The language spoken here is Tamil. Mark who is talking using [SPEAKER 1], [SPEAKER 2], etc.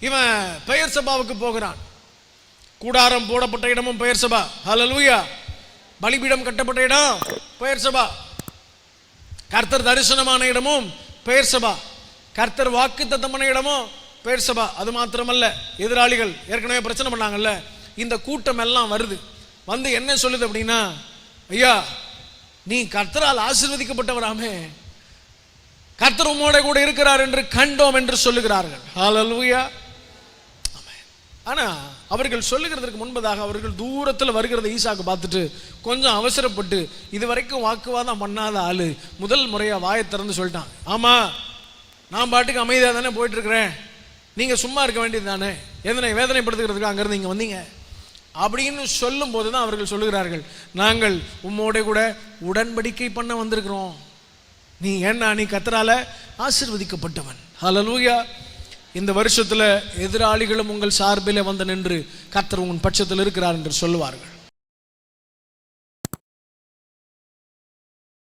[SPEAKER 1] இவன் பெயர் சபாவுக்கு போகிறான். கூடாரம் போடப்பட்ட இடமும் பெயர் சபா. ஹலலூயா பலிபீடம் கட்டப்பட்ட இடம் பெயர் சபா. கர்த்தர் தரிசனமான இடமும் பெயர் சபா. கர்த்தர் வாக்கு தத்தமான இடமும் பெயர் சபா. அது மாத்திரமல்ல எதிராளிகள் ஏற்கனவே பிரச்சனை பண்ணாங்கல்ல இந்த கூட்டம் எல்லாம் வருது. வந்து என்ன சொல்லுது அப்படின்னா ஐயா நீ கர்த்தரால் ஆசிர்வதிக்கப்பட்டவராமே. கர்த்தர் உம்மோட கூட இருக்கிறார் என்று கண்டோம் என்று சொல்லுகிறார்கள். ஹலலூயா ஆனா அவர்கள் சொல்லுகிறதுக்கு முன்பதாக அவர்கள் தூரத்தில் வருகிறத ஈசாக்கு பார்த்துட்டு கொஞ்சம் அவசரப்பட்டு இது வரைக்கும் வாக்குவாதம் பண்ணாத ஆளு. முதல் முறையா வாயை திறந்து சொல்லிட்டான். ஆமா நான் பாட்டுக்கு அமைதியாக தானே போயிட்டு இருக்கிறேன் நீங்க சும்மா இருக்க வேண்டியது தானே. எதனை வேதனைப்படுத்துகிறதுக்கு அங்கிருந்து இங்க வந்தீங்க? அப்படின்னு சொல்லும் போது தான் அவர்கள் சொல்லுகிறார்கள் நாங்கள் உம்மோட கூட உடன்படிக்கை பண்ண வந்திருக்கிறோம். நீ ஏன்னா நீ கத்தரால ஆசிர்வதிக்கப்பட்டவன். ஹalleluya. இந்த வருஷத்தில் எதிராளிகளும் உங்கள் சார்பில் வந்து நின்று கர்த்தர் உன் பட்சத்தில் இருக்கிறார் என்று சொல்லுவார்கள்.